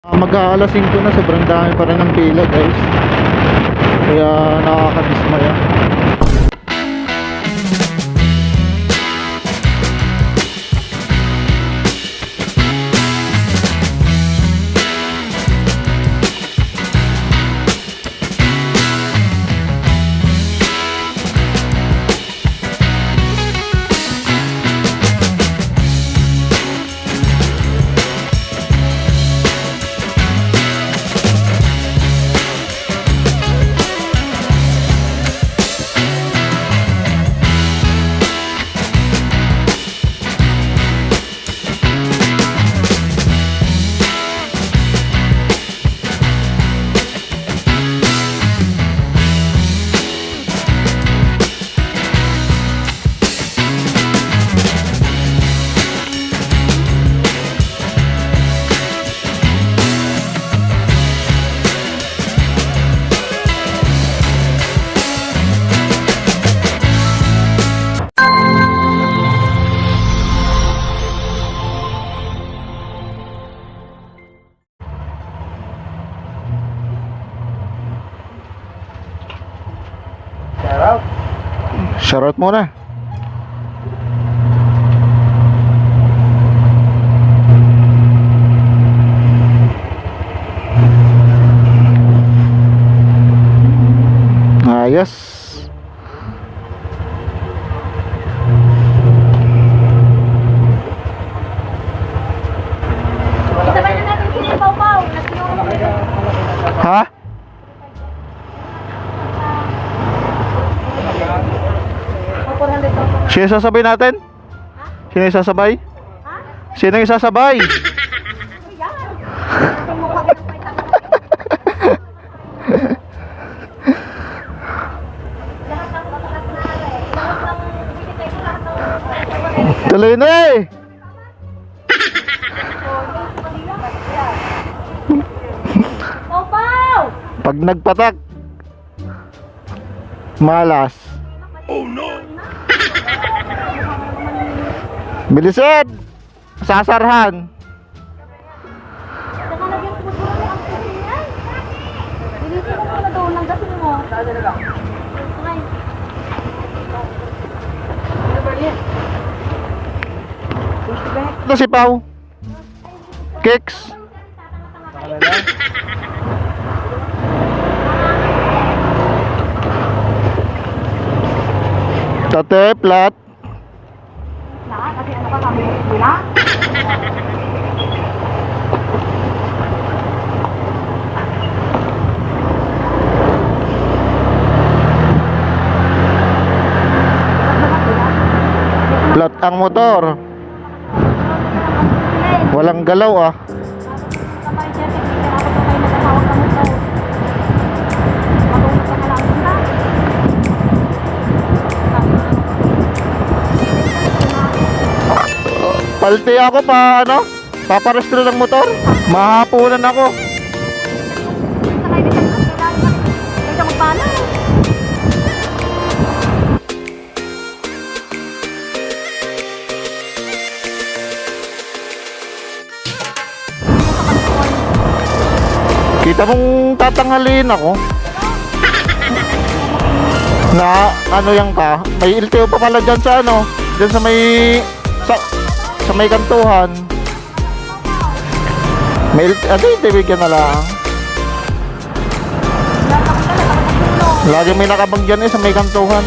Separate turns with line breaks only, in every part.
Ah, Mag-aalas 5 na, sobrang dami pa rin ng pila guys. Kaya nakakadismaya. Shoutout muna. Ayos.
Isabay na natin si Pau Pau.
Ha? Sino yung sasabay natin? Sino yung sasabay?
Ha?
Sino yung sasabay? Tuloy na eh! Pag nagpatak, malas.
Mo. Okay.
Ito si Pau. Kicks. Tate, plat.
Na, kasi ano ka kami muna?
Plat ang motor. Walang galaw ah. Palti ako pa ano? Paparestro ng motor. Mahapunan ako. Kita mong tatanghalin ako. Na ano yan ka? May LTO pa pala dyan sa ano? Dyan sa may sa, may kantuhan. May ano yung tibigyan na lang? Lagi may nakabang dyan eh sa may kantuhan.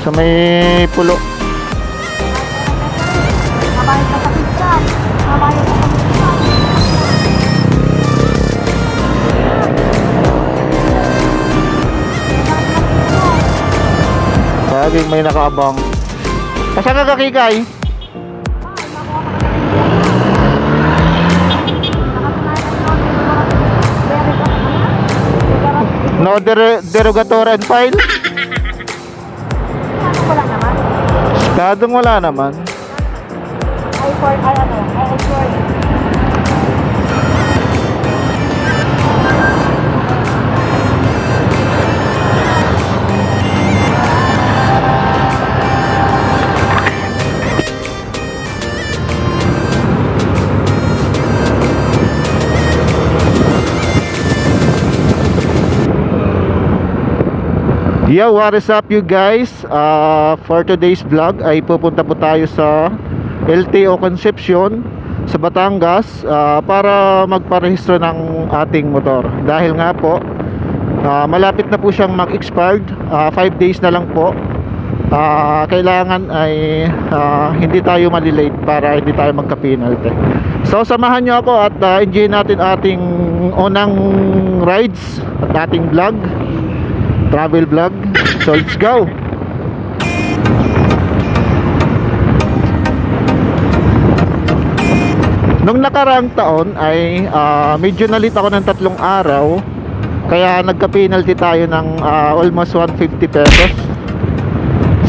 Sa may pulo.
Ka ka.
Lagi may nakaabang. Asa ka kakikay? No dere, derogatory and file?
Wala naman.
Kadong wala naman.
I for, ano, I for.
Yo, what is up you guys? Uh, for today's vlog ay pupunta po tayo sa LTO Concepcion sa Batangas uh, para magparehistro ng ating motor. Dahil nga po, uh, malapit na po siyang mag-expired. 5 days na lang po. Uh, kailangan ay uh, hindi tayo malilate para hindi tayo magka-penalty. So samahan nyo ako at uh, enjoy natin ating unang rides at ating vlog travel vlog. So let's go. Nung nakaraang taon ay ah, medyo nalit ako ng tatlong araw kaya nagka-penalty tayo ng ah, almost 150 pesos.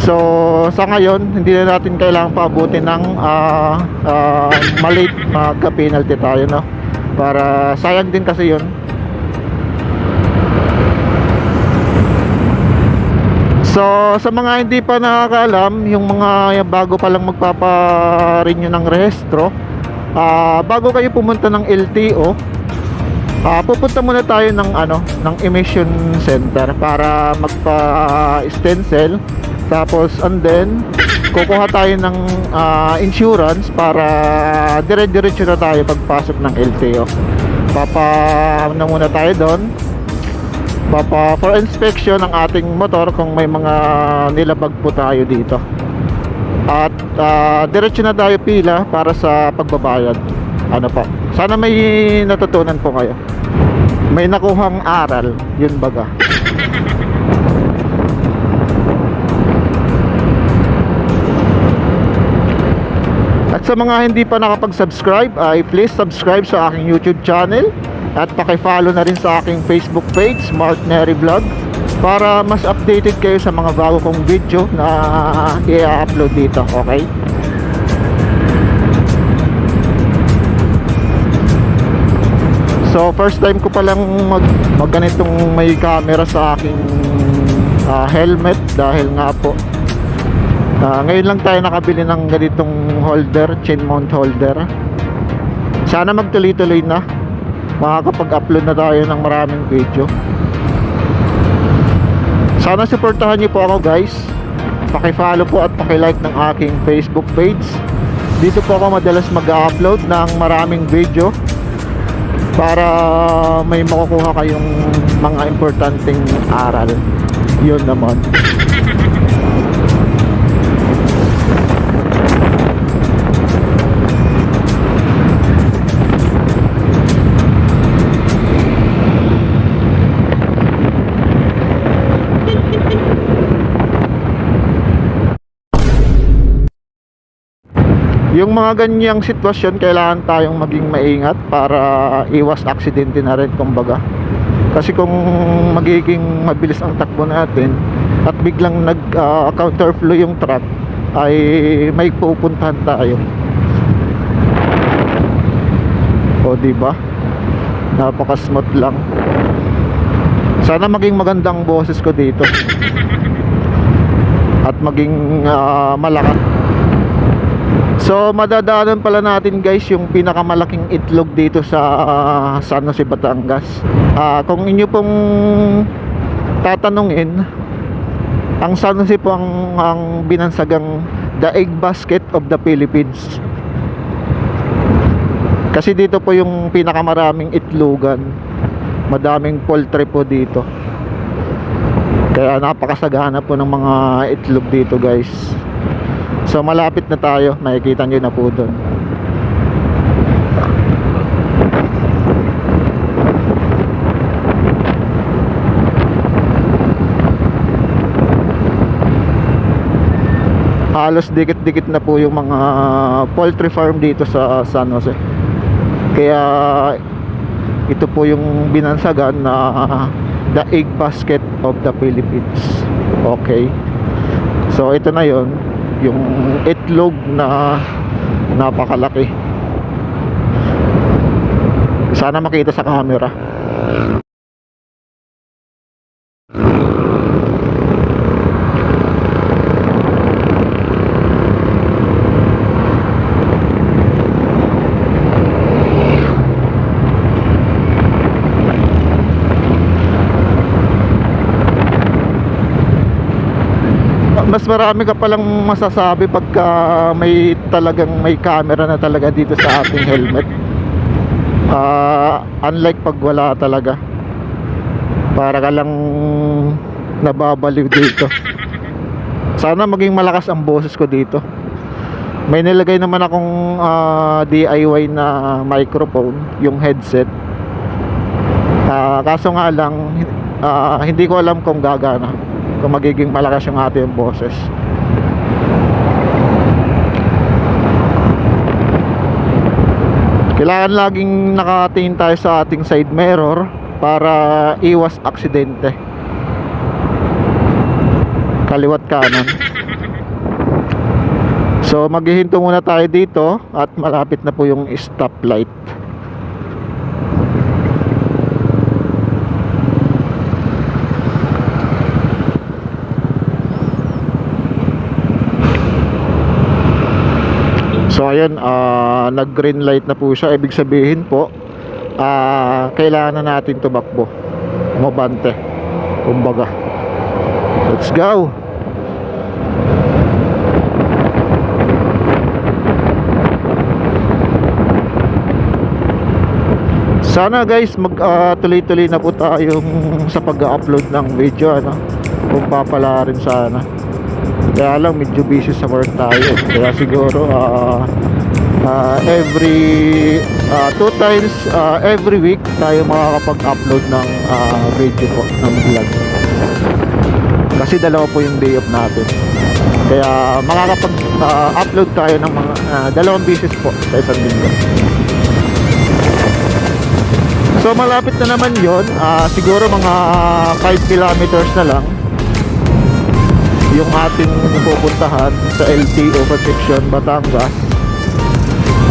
So sa ngayon hindi na natin kailangan paabutin ng ah, ah, malate magka-penalty tayo no. Para sayang din kasi 'yun. So, sa mga hindi pa nakakaalam, yung mga yung bago pa lang magpapa-renew ng rehistro, ah bago kayo pumunta ng LTO, ah pupunta muna tayo ng ano, ng emission center para magpa-stencil. Tapos and then kukuha tayo ng ah, insurance para dire-diretso na tayo pagpasok ng LTO. Papa ano muna tayo doon Papa for inspection ng ating motor kung may mga nilabag po tayo dito. At ah, diretso na tayo pila para sa pagbabayad. Ano pa? Sana may natutunan po kayo. May nakuhang aral, yun baga. At sa mga hindi pa nakapag-subscribe ay please subscribe sa aking YouTube channel at paki-follow na rin sa aking Facebook page, Smart Neri Vlog para mas updated kayo sa mga bago kong video na i-upload dito, okay? So first time ko palang mag, mag ganitong may camera sa aking ah, helmet dahil nga po Ah, ngayon lang tayo nakabili ng ganitong holder, chain mount holder. Sana magtuloy-tuloy na. Makakapag-upload na tayo ng maraming video. Sana supportahan niyo po ako guys. Paki-follow po at paki-like ng aking Facebook page. Dito po ako madalas mag-upload ng maraming video para may makukuha kayong mga importanteng aral. Yun naman. Yung mga ganyang sitwasyon, kailangan tayong maging maingat para iwas aksidente na rin kumbaga. Kasi kung magiging mabilis ang takbo natin at biglang nag ah, yung truck ay may pupuntahan tayo. O di ba? Napaka-smooth lang. Sana maging magandang boses ko dito. At maging ah, malakas. So madadaanan pala natin guys yung pinakamalaking itlog dito sa uh, San Jose Batangas. Ah, kung inyo pong tatanungin, ang San Jose po ang, ang binansagang the egg basket of the Philippines. Kasi dito po yung pinakamaraming itlogan. Madaming poultry po dito. Kaya napakasagana po ng mga itlog dito guys. So malapit na tayo, makikita nyo na po doon. Halos dikit-dikit na po yung mga poultry farm dito sa San Jose. Kaya ito po yung binansagan na the egg basket of the Philippines. Okay. So ito na yon yung itlog na napakalaki. Sana makita sa camera mas marami ka palang masasabi pagka may talagang may camera na talaga dito sa ating helmet. Ah, unlike pag wala talaga. Para ka lang nababaliw dito. Sana maging malakas ang boses ko dito. May nilagay naman akong ah, DIY na microphone, yung headset. Ah, kaso nga lang ah, hindi ko alam kung gagana kung magiging malakas yung ating boses. Kailangan laging nakatingin tayo sa ating side mirror para iwas aksidente. Kaliwat kanan. So maghihinto muna tayo dito at malapit na po yung stoplight. Ayun, ah, nag-green light na po siya. Ibig sabihin po, ah, kailangan na natin tumakbo. Umabante. Kumbaga. Let's go. Sana guys mag ah, tuloy-tuloy na po tayong sa pag-upload ng video ano. Kung papala rin sana. Kaya lang medyo busy sa work tayo. Kaya siguro ah ah, every ah, two times ah, every week tayo makakapag-upload ng ah, video po ng vlog. Kasi dalawa po yung day off natin. Kaya makakapag-upload tayo ng mga ah, dalawang beses po sa isang linggo. So malapit na naman yon siguro mga 5 kilometers na lang yung ating pupuntahan sa LTO Concepcion, Batangas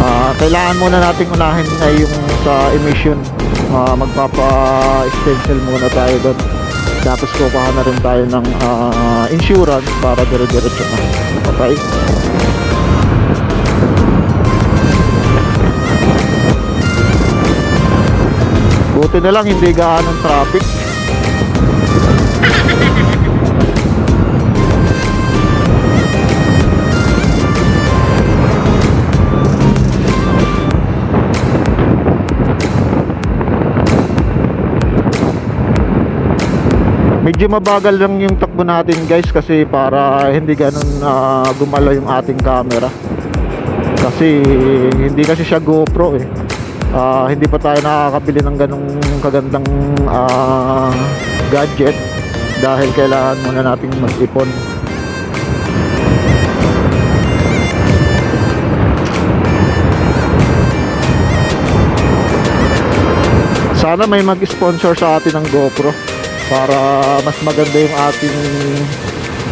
Ah, kailangan muna nating unahin ay yung sa emission. Ah, magpapa-stencil muna tayo doon. Tapos kukuha na rin tayo ng ah, insurance para dire-diretso na. Okay? Buti na lang hindi gaanong traffic Medyo mabagal lang yung takbo natin guys kasi para hindi ganun ah, gumalaw yung ating camera. Kasi hindi kasi siya GoPro eh. Ah, hindi pa tayo nakakabili ng ganung kagandang ah, gadget dahil kailangan muna nating mag-ipon. Sana may mag-sponsor sa atin ng GoPro para mas maganda yung ating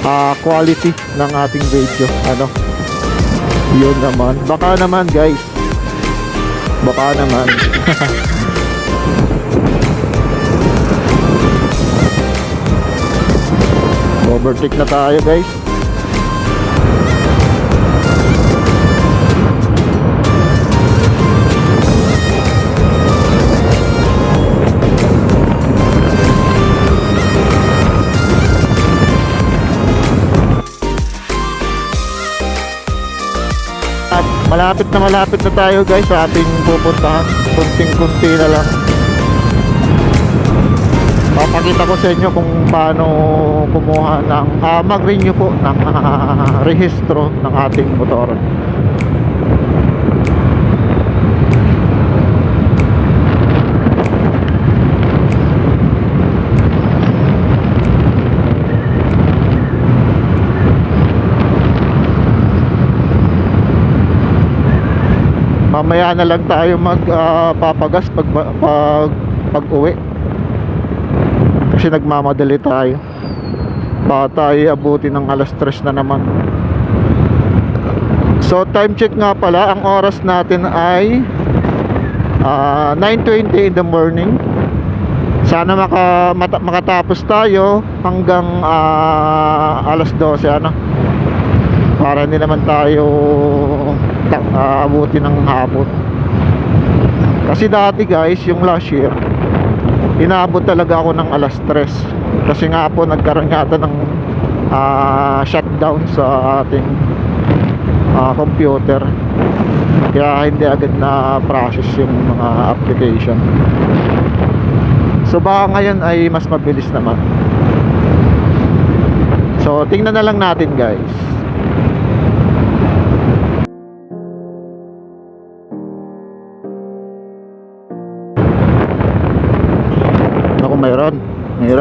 ah, quality ng ating video. Ano? Yun naman. Baka naman guys. Baka naman. Overtake na tayo guys. Malapit na malapit na tayo guys sa ating pupuntahan. Kunting-kunti na lang. Papakita ko sa inyo kung paano kumuha ng ah, mag-renew po ng ah, rehistro ng ating motor. Mamaya na lang tayo magpapagas pag pag pag uwi. Kasi nagmamadali tayo. Baka tayo abuti ng alas 3 na naman. So time check nga pala, ang oras natin ay ah, 9.20 in the morning. Sana maka, mata- makatapos tayo hanggang ah, alas 12 ano. Para hindi naman tayo ta- ah, abuti ng hapon. Kasi dati guys, yung last year, inaabot talaga ako ng alas 3 kasi nga po nagkaroon yata ng ah, shutdown down sa ating ah, computer. Kaya hindi agad na process yung mga application. So baka ngayon ay mas mabilis naman. So tingnan na lang natin guys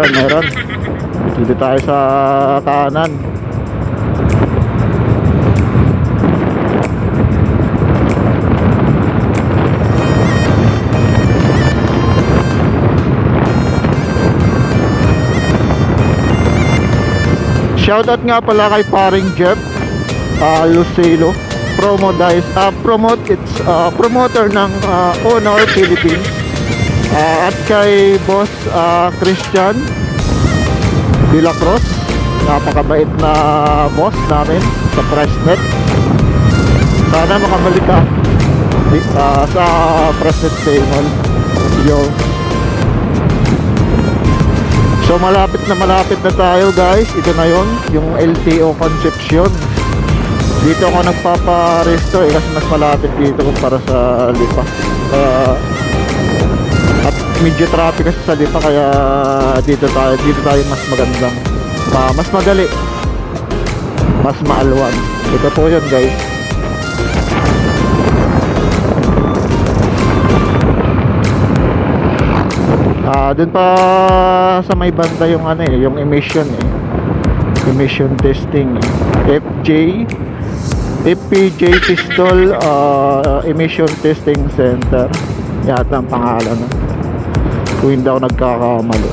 Mayroon, mayroon. Dito tayo sa kanan. Shoutout nga pala kay paring Jeff uh, Lucelo promo dice uh, promote it's uh, promoter ng uh, Honor Philippines Ah, at kay boss ah, Christian De La Cruz napakabait na boss namin sa Pressnet sana makabalik ka ah, sa Pressnet Channel yo. So malapit na malapit na tayo guys. Ito na yon yung LTO Concepcion. Dito ako nagpaparesto eh kasi mas malapit dito kumpara sa Lipa. At medyo traffic kasi sa Lipa kaya dito tayo dito tayo mas magandang ma- mas madali. Mas maalwan. Ito po yun guys. Ah dun pa sa may banda yung ano eh yung emission eh. Emission testing. FJ FPJ Pistol ah, Emission Testing Center. Yata ang pangalan no? Kung hindi ako nagkakamali.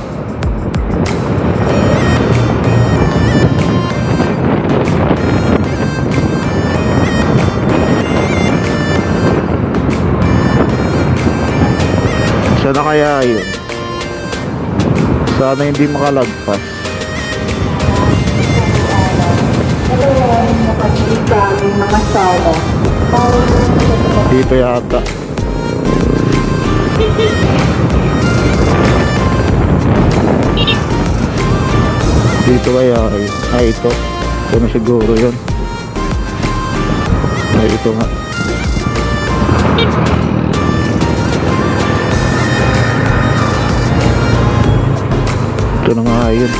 Sana kaya yun? Sana hindi makalagpas. Dito yata dito kaya ay, ito ito na siguro yun ay ito nga ito na nga yun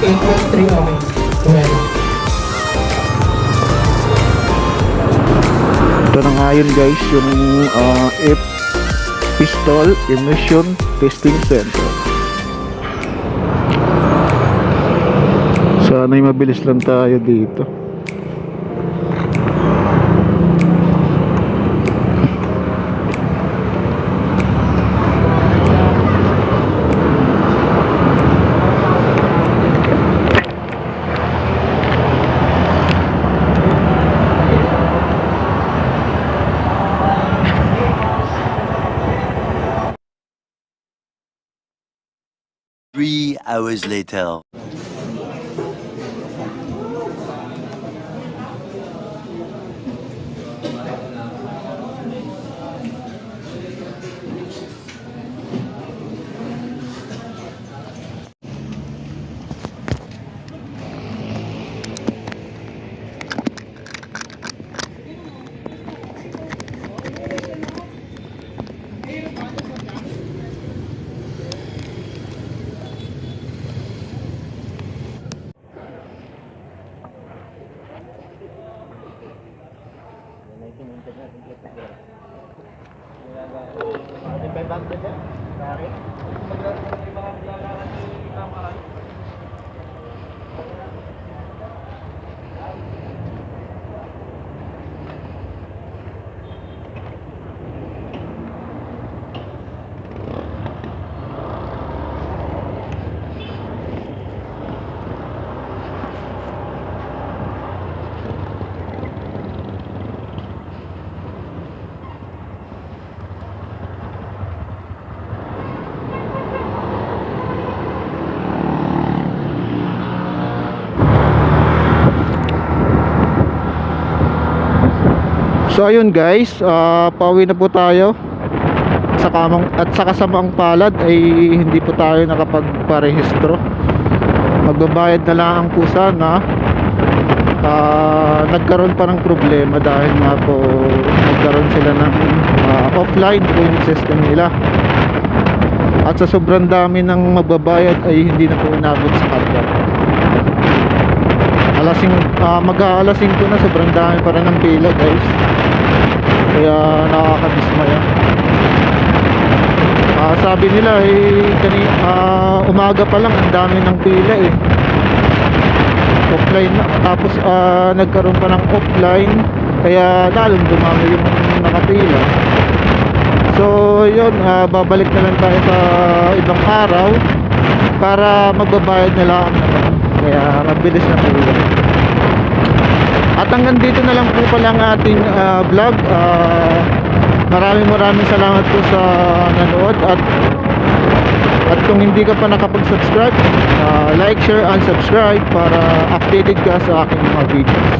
8.3 okay. Meron.
ito na nga yun guys yung ah, F pistol emission testing center sana'y mabilis lang tayo dito
Three hours later. Thank you. So ayun guys, ah, pauwi na po tayo. Sa kamang at sa kasamang palad ay hindi po tayo nakapagparehistro.
magbabayad na lang po sana Ah, nagkaroon pa ng problema dahil nga po nagkaroon sila ng ah, offline point system nila at sa sobrang dami ng magbabayad ay hindi na po inabot sa karga alasing uh, mag-aalasing ko na sobrang dami pa rin ng pila guys kaya nakakadismaya. Ah, sabi nila eh kani, ah, umaga pa lang ang dami ng pila eh. Offline na. Tapos ah, nagkaroon pa ng offline kaya lalong dumami yung nakapila so yun ah, babalik na lang tayo sa ibang araw para magbabayad na lang. Kaya mabilis na yun at hanggang dito na lang po pala ang ating ah, vlog Ah, maraming maraming salamat po sa nanood at at kung hindi ka pa nakapag-subscribe, uh, like, share, and subscribe para updated ka sa aking mga videos.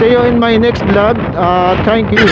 See you in my next vlog. Uh, thank you.